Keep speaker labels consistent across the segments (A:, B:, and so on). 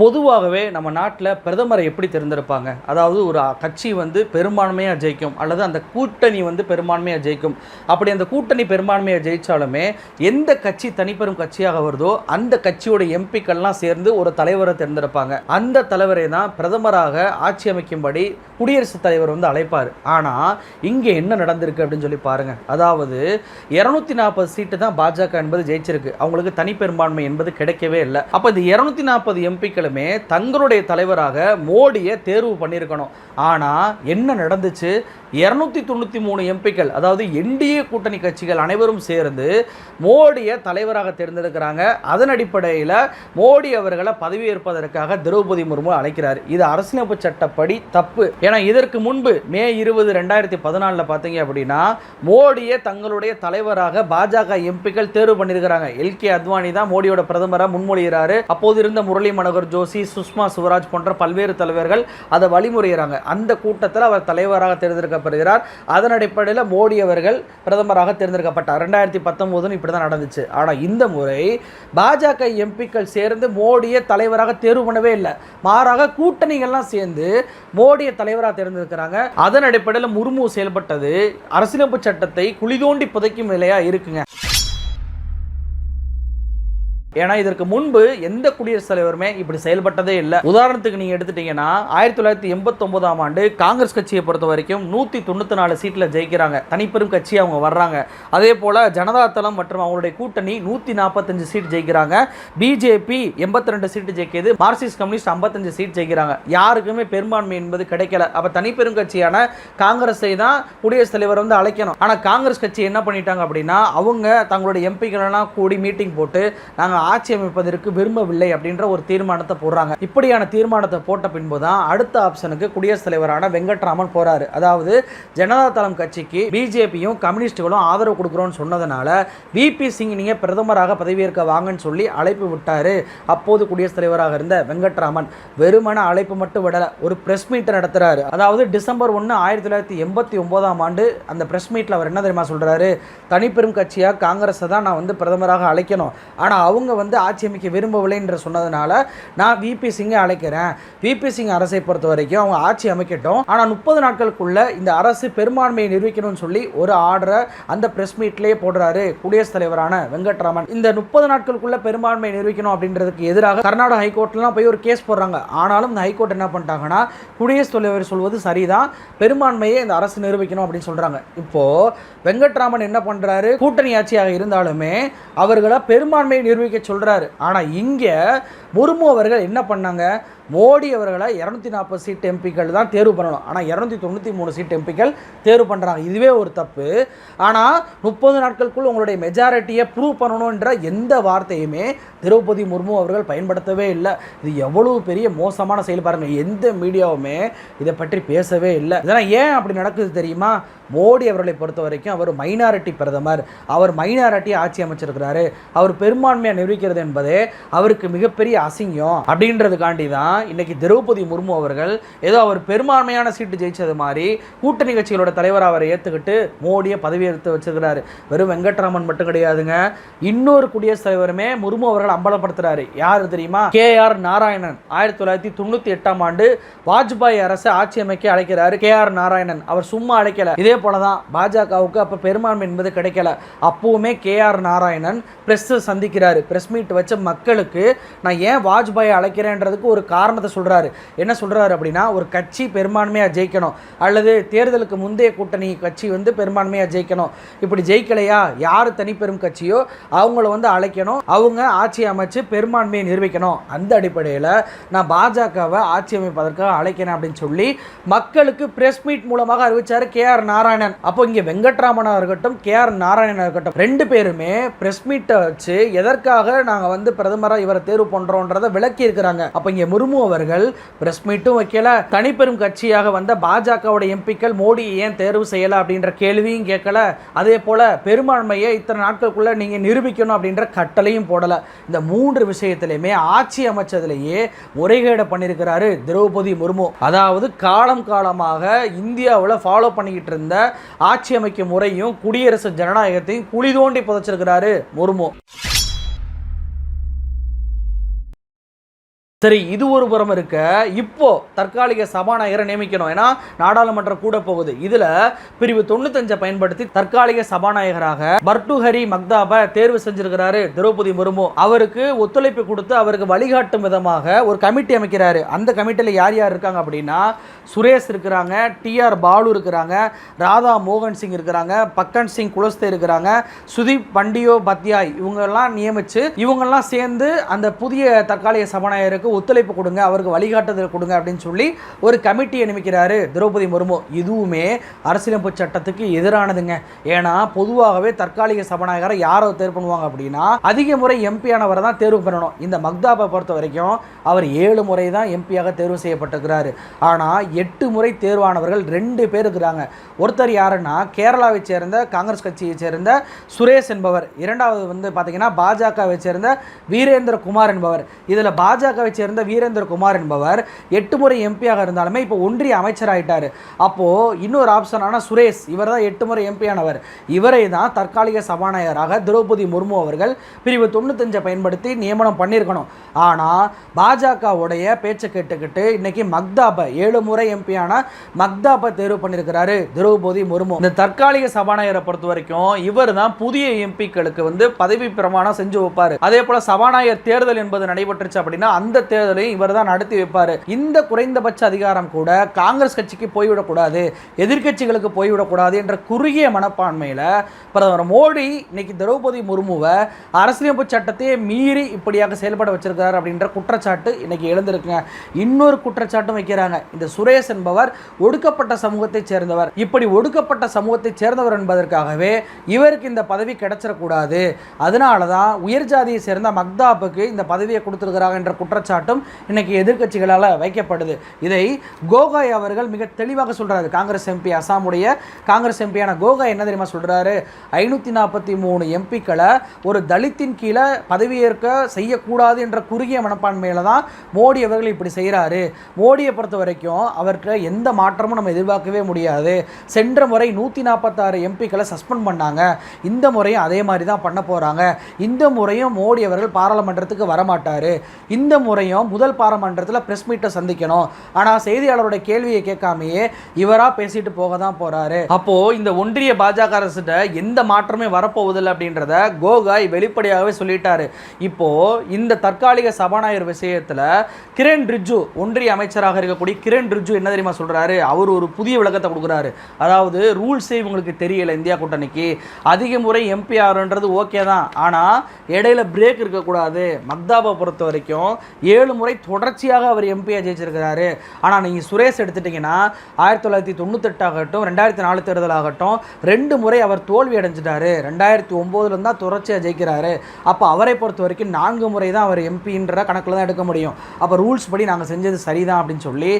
A: பொதுவாகவே நம்ம நாட்டில் பிரதமரை எப்படி தேர்ந்தெடுப்பாங்க? அதாவது ஒரு கட்சி வந்து பெரும்பான்மையாக ஜெயிக்கும் அல்லது அந்த கூட்டணி வந்து பெரும்பான்மையாக ஜெயிக்கும். அப்படி அந்த கூட்டணி பெரும்பான்மையாக ஜெயித்தாலுமே எந்த கட்சி தனிப்பெரும் கட்சியாக வருதோ அந்த கட்சியோட எம்பிக்கள்லாம் சேர்ந்து ஒரு தலைவரை தேர்ந்தெடுப்பாங்க. அந்த தலைவரை தான் பிரதமராக ஆட்சி அமைக்கும்படி குடியரசுத் தலைவர் வந்து அழைப்பார். ஆனால் இங்கே என்ன நடந்திருக்கு அப்படின்னு சொல்லி பாருங்கள் அதாவது இரநூத்தி நாற்பது சீட்டு தான் பாஜக என்பது ஜெயிச்சிருக்கு. அவங்களுக்கு தனிப்பெரும்பான்மை என்பது கிடைக்கவே இல்லை. அப்போ இந்த இரநூத்தி நாற்பது எல்லாருமே தங்களுடைய தலைவராக மோடியை தேர்வு பண்ணியிருக்கணும். ஆனால் என்ன நடந்துச்சு? இரநூத்தி தொண்ணூற்றி மூணு எம்பிக்கள் அதாவது என்டிஏ கூட்டணி கட்சிகள் அனைவரும் சேர்ந்து மோடியை தலைவராக தேர்ந்தெடுக்கிறாங்க. அதன் அடிப்படையில் மோடி அவர்களை பதவியேற்பதற்காக திரௌபதி முர்மு அழைக்கிறார். இது அரசியலமைப்பு சட்டப்படி தப்பு. ஏன்னா இதற்கு முன்பு மே இருபது ரெண்டாயிரத்தி பதினாலில் பார்த்தீங்க அப்படின்னா மோடியை தங்களுடைய தலைவராக பாஜக எம்பிக்கள் தேர்வு பண்ணியிருக்கிறாங்க. எல் கே அத்வானி தான் மோடியோட பிரதமராக முன்மொழிகிறாரு. அப்போது இருந்த முரளி மனோகர் ஜோஷி சுஷ்மா சுவராஜ் போன்ற பல்வேறு தலைவர்கள் அதை வழிமுறைகிறாங்க அந்த கூட்டத்தில் அவர் தலைவராக தேர்ந்தெடுக்க காணப்படுகிறார். அதன் அடிப்படையில் மோடி அவர்கள் பிரதமராக தேர்ந்தெடுக்கப்பட்டார். ரெண்டாயிரத்தி பத்தொம்போதுன்னு இப்படி தான் நடந்துச்சு. ஆனால் இந்த முறை பாஜக எம்பிக்கள் சேர்ந்து மோடியை தலைவராக தேர்வு பண்ணவே இல்லை. மாறாக கூட்டணிகள்லாம் சேர்ந்து மோடியை தலைவராக தேர்ந்தெடுக்கிறாங்க. அதன் அடிப்படையில் முர்மு செயல்பட்டது. அரசியலமைப்பு சட்டத்தை குளிதோண்டி புதைக்கும் நிலையாக இருக்குங்க. ஏன்னா இதற்கு முன்பு எந்த குடியரசுத் தலைவருமே இப்படி செயல்பட்டதே இல்லை. உதாரணத்துக்கு நீங்க எடுத்துட்டீங்கன்னா ஆயிரத்தி தொள்ளாயிரத்தி எண்பத்தொன்பதாம் ஆண்டு காங்கிரஸ் கட்சியை பொறுத்த வரைக்கும் நூற்றி தொண்ணூற்றி நாலு சீட்டில் ஜெயிக்கிறாங்க. தனிப்பெரும் கட்சி அவங்க வர்றாங்க. அதே போல ஜனதா தளம் மற்றும் அவங்களுடைய கூட்டணி நூற்றி நாற்பத்தஞ்சு சீட் ஜெயிக்கிறாங்க. பிஜேபி எண்பத்தி ரெண்டு சீட்டு ஜெயிக்கிறது மார்க்சிஸ்ட் கம்யூனிஸ்ட் ஐம்பத்தஞ்சு சீட் ஜெயிக்கிறாங்க. யாருக்குமே பெரும்பான்மை என்பது கிடைக்கல. அப்போ தனிப்பெரும் கட்சியான காங்கிரஸை தான் குடியரசுத் தலைவர் வந்து அழைக்கணும். ஆனால் காங்கிரஸ் கட்சி என்ன பண்ணிட்டாங்க அப்படின்னா அவங்க தங்களுடைய எம்பிகளெல்லாம் கூடி மீட்டிங் போட்டு நாங்கள் ஆட்சி அமைப்பதற்கு விரும்பவில்லை அப்படின்ற ஒரு தீர்மானத்தை போடுறாங்க. இப்படியான தீர்மானத்தை போட்ட பின்பு தான் அடுத்த ஆப்ஷனுக்கு குடியரசுத் தலைவரான வெங்கட்ராமன் போறாரு. அதாவது ஜனதா தளம் கட்சிக்கு பிஜேபியும் கம்யூனிஸ்டுகளும் ஆதரவு கொடுக்குறோன்னு சொன்னதுனால விபி சிங் நீங்க பிரதமராக பதவியேற்க வாங்கன்னு சொல்லி அழைப்பு விட்டாரு. அப்போது குடியரசுத் தலைவராக இருந்த வெங்கட்ராமன் வெறுமன அழைப்பு மட்டும் விடல ஒரு பிரஸ் மீட்டை நடத்துறாரு. அதாவது டிசம்பர் ஒன்று ஆயிரத்தி தொள்ளாயிரத்தி எண்பத்தி ஒன்பதாம் ஆண்டு அந்த பிரஸ் மீட்ல அவர் என்ன தெரியுமா சொல்றாரு? தனிப்பெரும் கட்சியாக காங்கிரஸை தான் நான் வந்து பிரதமராக அழைக்கணும். ஆனால் அவங்க வந்து ஆட்சி அமைக்க விரும்பவில்லை என்று சொன்னதுனால நான் விபி சிங்கை அழைக்கிறேன். விபி சிங் அரசை பொறுத்த வரைக்கும் அவங்க ஆட்சி அமைக்கட்டும். ஆனால் முப்பது நாட்களுக்குள்ள இந்த அரசு பெரும்பான்மையை நிரூபிக்கணும்னு சொல்லி ஒரு ஆர்டரை அந்த பிரஸ் மீட்லேயே போடுறாரு குடியரசுத் தலைவரான வெங்கட்ராமன். இந்த முப்பது நாட்களுக்குள்ள பெரும்பான்மையை நிரூபிக்கணும் அப்படின்றதுக்கு எதிராக கர்நாடக ஹைகோர்ட்லாம் போய் ஒரு கேஸ் போடுறாங்க. ஆனாலும் இந்த ஹைகோர்ட் என்ன பண்ணிட்டாங்கன்னா குடியரசுத் தலைவர் சொல்வது சரிதான். பெரும்பான்மையை இந்த அரசு நிரூபிக்கணும் அப்படின்னு சொல்றாங்க. இப்போ வெங்கட்ராமன் என்ன பண்றாரு? கூட்டணி ஆட்சியாக இருந்தாலுமே அவர்களை பெரும்பான்மையை நிரூபிக்க சொல்றாரு. ஆனா இங்க முர்மு அவர்கள் என்ன பண்ணாங்க? மோடி அவர்களை இரநூத்தி நாற்பது சீட் எம்பிக்கள் தான் தேர்வு பண்ணணும். ஆனால் இரநூத்தி தொண்ணூற்றி மூணு சீட் எம்பிக்கள் தேர்வு பண்ணுறாங்க இதுவே ஒரு தப்பு. ஆனால் முப்பது நாட்களுக்குள் உங்களுடைய மெஜாரிட்டியை ப்ரூவ் பண்ணணுன்ற எந்த வார்த்தையுமே திரௌபதி முர்மு அவர்கள் பயன்படுத்தவே இல்லை. இது எவ்வளவு பெரிய மோசமான செயல் பாருங்கள் எந்த மீடியாவுமே இதை பற்றி பேசவே இல்லை. இதெல்லாம் ஏன் அப்படி நடக்குது தெரியுமா? மோடி அவர்களை பொறுத்த வரைக்கும் அவர் மைனாரிட்டி பிரதமர். அவர் மைனாரிட்டி ஆட்சி அமைச்சிருக்கிறாரு. அவர் பெரும்பான்மையை நிரூபிக்கிறது என்பதே அவருக்கு மிகப்பெரிய அசிங்கம். அப்படின்றதுக்காண்டி தான் இன்னைக்கு திரௌபதி முர்மு அவர்கள் ஏதோ அவர் பெரும்பான்மையான சீட்டு ஜெயிச்சது மாதிரி கூட்டணி கட்சிகளோட தலைவராக அவரை ஏற்றுக்கிட்டு மோடியை பதவியேற்று வச்சிருக்கிறாரு. வெறும் வெங்கட்ராமன் மட்டும் கிடையாதுங்க. இன்னொரு குடியரசுத் தலைவருமே முர்மு அவர்கள் அம்பலப்படுத்துறாரு. யார் தெரியுமா? K R Narayanan. ஆயிரத்தி தொள்ளாயிரத்தி தொண்ணூற்றி எட்டாம் ஆண்டு வாஜ்பாய் அரசு ஆட்சி அமைக்க அழைக்கிறாரு. K R Narayanan. அவர் சும்மா அழைக்கல. இதே போலதான் பாஜகவுக்கு அப்போ பெரும்பான்மை என்பது கிடைக்கல. அப்பவுமே கே ஆர் நாராயணன் பிரஸ் சந்திக்கிறாரு. பிரஸ் மீட் வச்ச மக்களுக்கு நான் ஏன் வாஜ்பாயை அழைக்கிறேன்றதுக்கு ஒரு காரணம் காரணத்தை சொல்கிறாரு என்ன சொல்கிறாரு அப்படின்னா ஒரு கட்சி பெரும்பான்மையாக ஜெயிக்கணும். அல்லது தேர்தலுக்கு முந்தைய கூட்டணி கட்சி வந்து பெரும்பான்மையாக ஜெயிக்கணும். இப்படி ஜெயிக்கலையா? யார் தனிப்பெரும் கட்சியோ அவங்கள வந்து அழைக்கணும். அவங்க ஆட்சி அமைச்சு பெரும்பான்மையை நிரூபிக்கணும் அந்த அடிப்படையில் நான் பாஜகவை ஆட்சி அமைப்பதற்காக அழைக்கிறேன் அப்படின்னு சொல்லி மக்களுக்கு பிரஸ் மீட் மூலமாக அறிவித்தார் கே ஆர் நாராயணன். அப்போ இங்கே வெங்கட்ராமனாக இருக்கட்டும் கே ஆர் நாராயணன் இருக்கட்டும் ரெண்டு பேருமே பிரஸ் மீட்டை வச்சு எதற்காக நாங்கள் வந்து பிரதமராக இவரை தேர்வு பண்ணுறோன்றதை விளக்கி இருக்கிறாங்க அப்போ இங்கே முர்மு அவர்கள் பிரஸ் மீட்டும் வைக்கல. தனிப்பெரும் கட்சியாக வந்த பாஜகவோட எம்பிக்கள் மோடி ஏன் தேர்வு செய்யல அப்படின்ற கேள்வியும் கேட்கல. அதே போல பெரும்பான்மையை இத்தனை நாட்களுக்குள்ள நீங்க நிரூபிக்கணும் அப்படின்ற கட்டளையும் போடல. இந்த மூன்று விஷயத்திலையுமே ஆட்சி அமைச்சதுலேயே முறைகேடு பண்ணியிருக்கிறாரு திரௌபதி முர்மு. அதாவது காலம் காலமாக இந்தியாவில் ஃபாலோ பண்ணிக்கிட்டு இருந்த ஆட்சி அமைக்கும் முறையும் குடியரசு ஜனநாயகத்தையும் குழி தோண்டி புதைச்சிருக்கிறாரு முர்மு. சரி இது ஒரு புறம் இருக்க. இப்போ தற்காலிக சபாநாயகரை நியமிக்கணும். ஏன்னா நாடாளுமன்றம் கூட போகுது. இதுல பிரிவு தொண்ணூத்தஞ்சை பயன்படுத்தி தற்காலிக சபாநாயகராக பர்டுஹரி மக்தாப தேர்வு செஞ்சிருக்கிறாரு திரௌபதி முர்மு. அவருக்கு ஒத்துழைப்பு கொடுத்து அவருக்கு வழிகாட்டும் விதமாக ஒரு கமிட்டி அமைக்கிறாரு. அந்த கமிட்டியில் யார் யார் இருக்காங்க அப்படின்னா சுரேஷ் இருக்கிறாங்க டிஆர் பாலு இருக்கிறாங்க ராதா மோகன் சிங் இருக்கிறாங்க பக்கன் சிங் குலஸ்தே இருக்கிறாங்க சுதீப் பண்டியோ பத்யாய் இவங்கெல்லாம் நியமிச்சு இவங்கெல்லாம் சேர்ந்து அந்த புதிய தற்காலிக சபாநாயகருக்கு ஒத்துழைப்பு கொடுங்க அவருக்கு வழிகாட்டுதல் கொடுங்க அப்படின்னு சொல்லி ஒரு கமிட்டியை நியமிக்கிறாரு திரௌபதி முர்மு. இதுவுமே அரசியலமைப்பு சட்டத்துக்கு எதிரானதுங்க. ஏன்னா பொதுவாகவே தற்காலிக சபாநாயகரை யாரை தேர்வு பண்ணுவாங்க அப்படின்னா அதிக முறை எம்பி ஆனவரை தான் தேர்வு பண்ணணும். இந்த மக்தாபை பொறுத்த வரைக்கும் அவர் ஏழு முறை தான் எம்பியாக தேர்வு செய்யப்பட்டிருக்கிறாரு. ஆனால் எட்டு முறை தேர்வானவர்கள் ரெண்டு பேர் இருக்கிறாங்க. ஒருத்தர் யாருன்னா கேரளாவை சேர்ந்த காங்கிரஸ் கட்சியை சேர்ந்த சுரேஷ் என்பவர். இரண்டாவது வந்து பார்த்தீங்கன்னா பாஜகவை சேர்ந்த வீரேந்திர குமார் என்பவர். இதில் பாஜகவை சேர்ந்த வீரேந்திர குமார் என்பவர் எட்டு முறை எம்பியாக இருந்தாலுமே இப்போ ஒன்றிய அமைச்சராயிட்டார். அப்போது இன்னொரு ஆப்ஷனான சுரேஷ் இவர் தான் எட்டு முறை எம்பி ஆனவர் இவரை தான் தற்காலிக சபாநாயகராக திரௌபதி முர்மு அவர்கள் பிரிவு தொண்ணூத்தஞ்சை பயன்படுத்தி நியமனம் பண்ணியிருக்கணும். ஆனால் பாஜகவுடைய பேச்சை கேட்டுக்கிட்டு இன்னைக்கு மக்தாபை ஏழு முறை எம்பியான மக்தாபை தேர்வு பண்ணியிருக்கிறாரு திரௌபதி முர்மு. இந்த தற்காலிக சபாநாயகரை பொறுத்த வரைக்கும் இவர் தான் புதிய எம்பிக்களுக்கு வந்து பதவி பிரமாணம் செஞ்சு வைப்பார். அதே போல சபாநாயகர் தேர்தல் என்பது நடைபெற்றுச்சு அப்படின்னா அந்த தேர்தலையும் இவர் தான் நடத்தி வைப்பார். இந்த குறைந்தபட்ச அதிகாரம் கூட காங்கிரஸ் கட்சிக்கு போய்விடக்கூடாது எதிர்க்கட்சிகளுக்கு போய்விடக்கூடாது என்ற குறுகிய மனப்பான்மையில் பிரதமர் மோடி இன்னைக்கு திரௌபதி முர்முவை அரசியலமைப்பு சட்டத்தையே மீறி இப்படியாக செயல்பட வச்சிருக்கிறார் அப்படின்ற குற்றச்சாட்டு இன்னைக்கு எழுந்திருக்குங்க. இன்னொரு குற்றச்சாட்டும் வைக்கிறாங்க. இந்த சுரேஷ் என்பவர் ஒடுக்கப்பட்ட சமூகத்தைச் சேர்ந்தவர். இப்படி ஒடுக்கப்பட்ட சமூகத்தைச் சேர்ந்தவர் என்பதற்காகவே இவருக்கு இந்த பதவி கிடைச்சிடக்கூடாது. அதனால தான் உயர் ஜாதியை சேர்ந்த மக்தாபுக்கு இந்த பதவியை கொடுத்துருக்கிறாங்க என்ற குற்றச்சாட்டும் இன்னைக்கு எதிர்கட்சிகளால் வைக்கப்படுது. இதை கோகாய் அவர்கள் மிக தெளிவாக சொல்கிறாரு காங்கிரஸ் எம்பி அசாமுடைய காங்கிரஸ் எம்பியான கோகாய் என்ன தெரியுமா சொல்கிறாரு ஐநூற்றி நாற்பத்தி மூணு எம்பிக்களை ஒரு தலித்தின் கீழே பதவியேற்க செய்யக்கூடாது என்ற குறுகிய மனப்பான்மையில் தான் மோடி அவர்கள் இப்படி செய்கிறாரு மோடியை பொறுத்த வரைக்கும் அவருக்கு எந்த மாற்றமும் நம்ம எதிர்பார்க்கவே முடியாது. சென்ற முறை நூற்றி நாற்பத்தாறு எம்பிக்களை சஸ்பெண்ட் பண்ணாங்க. இந்த முறையும் அதே மாதிரி தான் பண்ண போகிறாங்க இந்த முறையும் மோடி அவர்கள் பாராளுமன்றத்துக்கு வரமாட்டார். இந்த முறை முறையும் முதல் பாராளுமன்றத்தில் ப்ரெஸ் மீட்டை சந்திக்கணும். ஆனால் செய்தியாளரோட கேள்வியை கேட்காமையே இவராக பேசிட்டு போக தான் போகிறாரு அப்போது இந்த ஒன்றிய பாஜக அரசுகிட்ட எந்த மாற்றமே வரப்போவதில்லை அப்படின்றத கோகாய் வெளிப்படையாகவே சொல்லிட்டாரு. இப்போ இந்த தற்காலிக சபாநாயகர் விஷயத்தில் கிரண் ரிஜ்ஜு ஒன்றிய அமைச்சராக இருக்கக்கூடிய கிரண் ரிஜு என்ன தெரியுமா சொல்றாரு? அவர் ஒரு புதிய விளக்கத்தை கொடுக்குறாரு. அதாவது ரூல்ஸே இவங்களுக்கு தெரியல இந்தியா கூட்டணிக்கு. அதிக முறை எம்பி ஆறுன்றது ஓகே தான். ஆனால் இடையில பிரேக் இருக்கக்கூடாது. மக்தாபை பொறுத்த வரைக்கும் ஏழு முறை தொடர்ச்சியாக அவர் எம்பியாக ஜெயிச்சிருக்கிறாரு. ஆனால் நீங்கள் சுரேஷ் எடுத்துட்டிங்கன்னா ஆயிரத்தி தொள்ளாயிரத்தி தொண்ணூத்தெட்டாகட்டும் ரெண்டாயிரத்தி நாலு தேர்தல் ஆகட்டும் ரெண்டு முறை அவர் தோல்வி அடைஞ்சிட்டாரு. ரெண்டாயிரத்தி ஒம்போதுலேருந்து தான் தொடர்ச்சியாக ஜெயிக்கிறாரு. அப்போ அவரை பொறுத்த வரைக்கும் நான்கு முறை தான் அவர் எம்பின்ற கணக்கில் தான் எடுக்க முடியும். அப்போ ரூல்ஸ் படி நாங்கள் செஞ்சது சரிதான் அப்படின்னு சொல்லி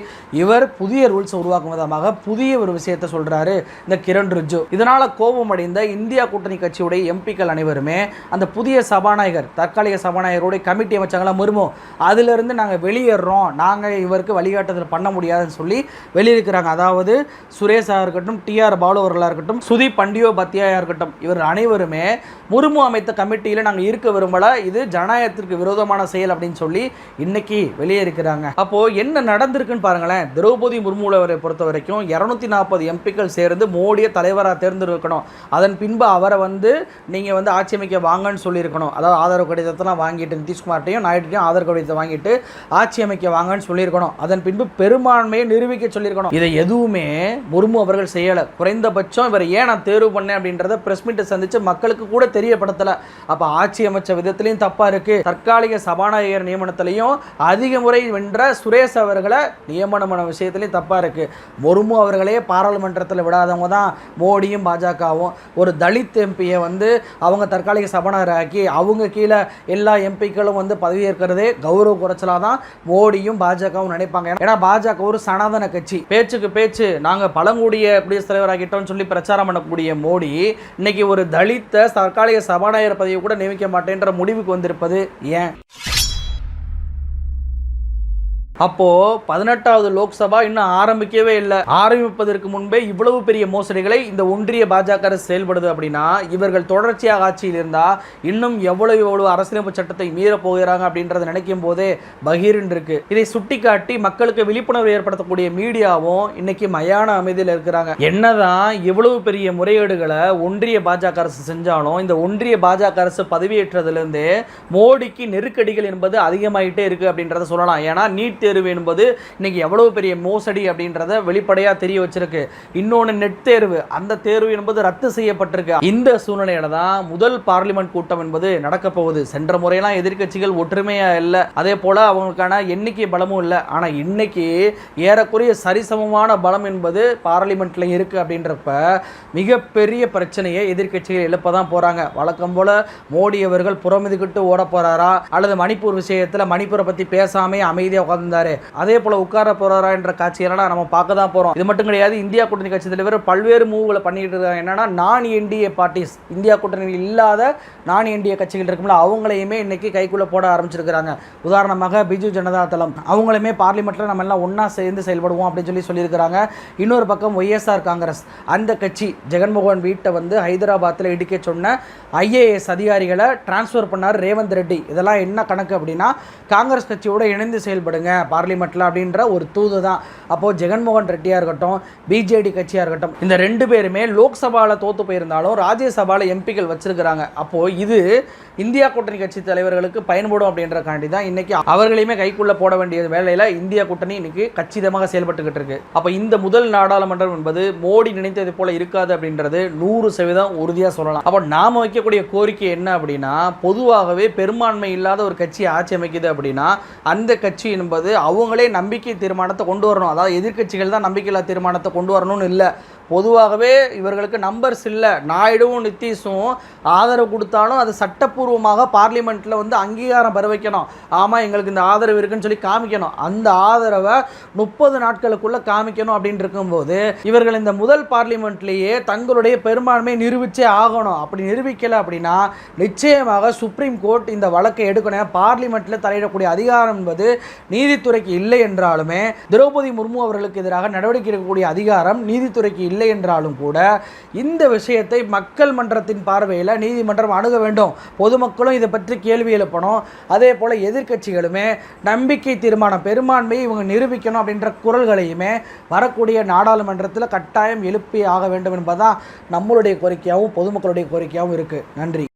A: இவர் புதிய ரூல்ஸை உருவாக்கும் விதமாக புதிய ஒரு விஷயத்தை சொல்கிறாரு இந்த கிரண் ரிஜ்ஜு. இதனால் கோபம் அடைந்த இந்தியா கூட்டணி கட்சியுடைய எம்பிக்கள் அனைவருமே அந்த புதிய சபாநாயகர் தற்காலிக சபாநாயகருடைய கமிட்டி அமைச்சாங்களா அது அதிலிருந்து நாங்கள் வெளியேறோம். நாங்கள் இவருக்கு வழிகாட்டுதல் பண்ண முடியாதுன்னு சொல்லி வெளியிருக்கிறாங்க. அதாவது சுரேஷாக இருக்கட்டும் டிஆர் பாலு அவர்களாக இருக்கட்டும் சுதீப் பண்டியோ பத்தியாயா இருக்கட்டும் இவர் அனைவருமே முர்மு அமைத்த கமிட்டியில் நாங்கள் இருக்க விரும்பலை. இது ஜனநாயகத்திற்கு விரோதமான செயல் அப்படின்னு சொல்லி இன்னைக்கு வெளியே இருக்கிறாங்க என்ன நடந்திருக்குன்னு பாருங்களேன். திரௌபதி முர்முலவரை பொறுத்த வரைக்கும் இரநூத்தி நாற்பது எம்பிக்கள் சேர்ந்து மோடியை தலைவராக தேர்ந்தெடுக்கணும். அதன் பின்பு அவரை வந்து நீங்கள் வந்து ஆட்சி அமைக்க வாங்கன்னு சொல்லியிருக்கணும். அதாவது ஆதரவு கடிதத்தெல்லாம் வாங்கிட்டு நிதிஷ்குமார்ட்டையும் நாயுடுட்டையும் ஆதரவு கடிதத்தை வாங்கிட்டு ஆட்சி அமைக்க வாங்கன்னு சொல்லியிருக்கணும். அதன் பின்பு பெரும்பான்மையை நிரூபிக்க சொல்லியிருக்கணும். இதை எதுவுமே முர்மு அவர்கள் செய்யலை. குறைந்தபட்சம் இவர் ஏன் நான் தேர்வு பண்ணேன் அப்படின்றத பிரஸ் மீட்டை சந்திச்சு மக்களுக்கு கூட தெரியப்படுத்தலை. அப்போ ஆட்சி அமைச்ச விதத்திலையும் தப்பாக இருக்குது தற்காலிக சபாநாயகர் நியமனத்திலையும் அதிக முறை வென்ற சுரேஷ் அவர்களை நியமனம் பண்ண விஷயத்துலையும் தப்பாக இருக்குது முர்மு அவர்களே பாராளுமன்றத்தில் விடாதவங்க தான் மோடியும் பாஜகவும். ஒரு தலித் எம்பியை வந்து அவங்க தற்காலிக சபாநாயகர் ஆக்கி அவங்க கீழே எல்லா எம்பிக்களும் வந்து பதவியேற்கிறதே கௌரவ குறைச்சலாக தான் மோடியும் பாஜகவும் நினைப்பாங்க. ஏன்னா பாஜக ஒரு சனாதன கட்சி. பேச்சுக்கு பேச்சு நாங்கள் பழங்குடிய குடியரசுத் தலைவராகிட்டோம்னு சொல்லி பிரச்சாரம் பண்ணக்கூடிய மோடி இன்னைக்கு ஒரு தலித்த தற்காலிக சபாநாயகர் பதவியை கூட நியமிக்க மாட்டேன்ற முடிவுக்கு வந்திருப்பது ஏன்? அப்போ பதினெட்டாவது லோக்சபா இன்னும் ஆரம்பிக்கவே இல்லை. ஆரம்பிப்பதற்கு முன்பே இவ்வளவு பெரிய மோசடிகளை இந்த ஒன்றிய பாஜக அரசு செயல்படுது அப்படின்னா இவர்கள் தொடர்ச்சியாக ஆட்சியில் இருந்தா இன்னும் எவ்வளவு எவ்வளவு அரசியலமைப்பு சட்டத்தை மீறப் போகிறாங்க அப்படின்றத நினைக்கும் போதே பகீர்னு இருக்கு. இதை சுட்டிக்காட்டி மக்களுக்கு விழிப்புணர்வு ஏற்படுத்தக்கூடிய மீடியாவும் இன்னைக்கு மயான அமைதியில் இருக்கிறாங்க. என்னதான் இவ்வளவு பெரிய முறையீடுகளை ஒன்றிய பாஜக அரசு செஞ்சாலும் இந்த ஒன்றிய பாஜக அரசு பதவியேற்றதுலேருந்து மோடிக்கு நெருக்கடிகள் என்பது அதிகமாயிட்டே இருக்கு அப்படின்றத சொல்லலாம். ஏன்னா நீட் தேர்வு என்பது இன்னைக்கு எவ்வளவு பெரிய மோசடி அப்படின்றத வெளிப்படையாக தெரிய வச்சிருக்கு. இன்னொன்று நெட் தேர்வு அந்த தேர்வு என்பது ரத்து செய்யப்பட்டிருக்கு. இந்த சூழ்நிலையில தான் முதல் பார்லிமெண்ட் கூட்டம் என்பது நடக்க போகுது. சென்ற முறையெல்லாம் எதிர்க்கட்சிகள் ஒற்றுமையா இல்லை. அதே போல அவங்களுக்கான எண்ணிக்கை பலமும் இல்லை. ஆனால் இன்னைக்கு ஏறக்குறைய சரிசமமான பலம் என்பது பார்லிமெண்ட்ல இருக்கு அப்படின்றப்ப மிகப்பெரிய பிரச்சனையை எதிர்க்கட்சிகள் எழுப்ப தான் போறாங்க. வழக்கம் போல மோடி அவர்கள் புறமிதுகிட்டு ஓட போறாரா? அல்லது மணிப்பூர் விஷயத்துல மணிப்பூரை பத்தி பேசாமே அமைதியாக உட்கார்ந்தாரு அதே போல உட்கார போறாரா என்ற காட்சியெல்லாம் நம்ம பார்க்க தான் போறோம். இது மட்டும் கிடையாது இந்தியா கூட்டணி கட்சி தலைவர் பல்வேறு மூவ்களை பண்ணிட்டு இருக்காங்க. என்னன்னா நான் என்டிஏ பார்ட்டிஸ் இந்தியா கூட்டணி இல்லாத நான் என்டிஏ கட்சிகள் இருக்கும்ல அவங்களையுமே இன்னைக்கு கைக்குள்ள போட ஆரம்பிச்சிருக்கிறாங்க. உதாரணமாக பிஜு ஜனதா தளம் அவங்களுமே பார்லிமெண்ட்டில் நம்ம எல்லாம் ஒன்றா சேர்ந்து செயல்படுவோம் அப்படின்னு சொல்லி சொல்லியிருக்கிறாங்க. இன்னொரு பக்கம் ஒய்எஸ்ஆர் காங்கிரஸ் அந்த கட்சி ஜெகன்மோகன் வீட்டை வந்து ஹைதராபாத்தில் இடிக்க சொன்ன ஐஏஎஸ் அதிகாரிகளை டிரான்ஸ்ஃபர் பண்ணார் ரேவந்த் ரெட்டி. இதெல்லாம் என்ன கணக்கு அப்படின்னா காங்கிரஸ் கட்சியோட இணைந்து செயல்படுங்க. பார்லிமெண்ட்டில் அப்படின்ற ஒரு தூது தான். அப்போது ஜெகன்மோகன் ரெட்டியாக இருக்கட்டும் பிஜேடி கட்சியாக இருக்கட்டும் இந்த ரெண்டு பேருமே லோக்சபாவில் தோற்று போயிருந்தாலும் ராஜ்யசபாவில் எம்பிக்கள் வச்சுருக்கிறாங்க. அப்போது இது இந்தியா கூட்டணி கட்சி தலைவர்களுக்கு பயன்படும் அப்படின்றக்காண்டி தான் இன்றைக்கி அவர்களையுமே கைக்குள்ளே போட வேண்டிய வேலையில் இந்தியா கூட்டணி இன்றைக்கி கச்சிதமாக செயல்பட்டுக்கிட்டு இருக்கு. அப்போ இந்த முதல் நாடாளுமன்றம் என்பது மோடி நினைத்தது போல இருக்காது அப்படின்றது நூறு சதவீதம் உறுதியாக சொல்லலாம். அப்போ நாம் வைக்கக்கூடிய கோரிக்கை என்ன அப்படின்னா பொதுவாகவே பெரும்பான்மை இல்லாத ஒரு கட்சி ஆட்சி அமைக்குது அப்படின்னா அந்த கட்சி என்பது அவங்களே நம்பிக்கை தீர்மானத்தை கொண்டு வரணும். அதாவது எதிர்க்கட்சிகள் தான் நம்பிக்கையில்லா தீர்மானத்தை கொண்டு வரணும்னு இல்லை. பொதுவாகவே இவர்களுக்கு நம்பர்ஸ் இல்லை. நாயுடுவும் நிதிஷும் ஆதரவு கொடுத்தாலும் அது சட்டப்பூர்வமாக பார்லிமெண்ட்டில் வந்து அங்கீகாரம் பெற வைக்கணும். ஆமாம் எங்களுக்கு இந்த ஆதரவு இருக்குன்னு சொல்லி காமிக்கணும். அந்த ஆதரவை முப்பது நாட்களுக்குள்ளே காமிக்கணும் அப்படின்னு இருக்கும்போது இவர்கள் இந்த முதல் பார்லிமெண்ட்லேயே தங்களுடைய பெரும்பான்மை நிரூபித்தே ஆகணும். அப்படி நிரூபிக்கலை அப்படின்னா நிச்சயமாக சுப்ரீம் கோர்ட் இந்த வழக்கை எடுக்கணும். பார்லிமெண்ட்டில் தலையிடக்கூடிய அதிகாரம் என்பது நீதித்துறைக்கு இல்லை என்றாலுமே திரௌபதி முர்மு அவர்களுக்கு எதிராக நடவடிக்கை எடுக்கக்கூடிய அதிகாரம் நீதித்துறைக்கு இல்லை இல்லை என்றாலும் கூட இந்த விஷயத்தை மக்கள் மன்றத்தின் பார்வையில் நீதிமன்றம் அணுக வேண்டும். பொதுமக்களும் இதை பற்றி கேள்வி எழுப்பணும். அதே போல் எதிர்க்கட்சிகளுமே நம்பிக்கை தீர்மானம் பெரும்பான்மையை இவங்க நிரூபிக்கணும் அப்படின்ற குரல்களையுமே வரக்கூடிய நாடாளுமன்றத்தில் கட்டாயம் எழுப்பி ஆக வேண்டும் என்பதுதான் நம்மளுடைய கோரிக்கையாகவும் பொதுமக்களுடைய கோரிக்கையாகவும் இருக்குது நன்றி.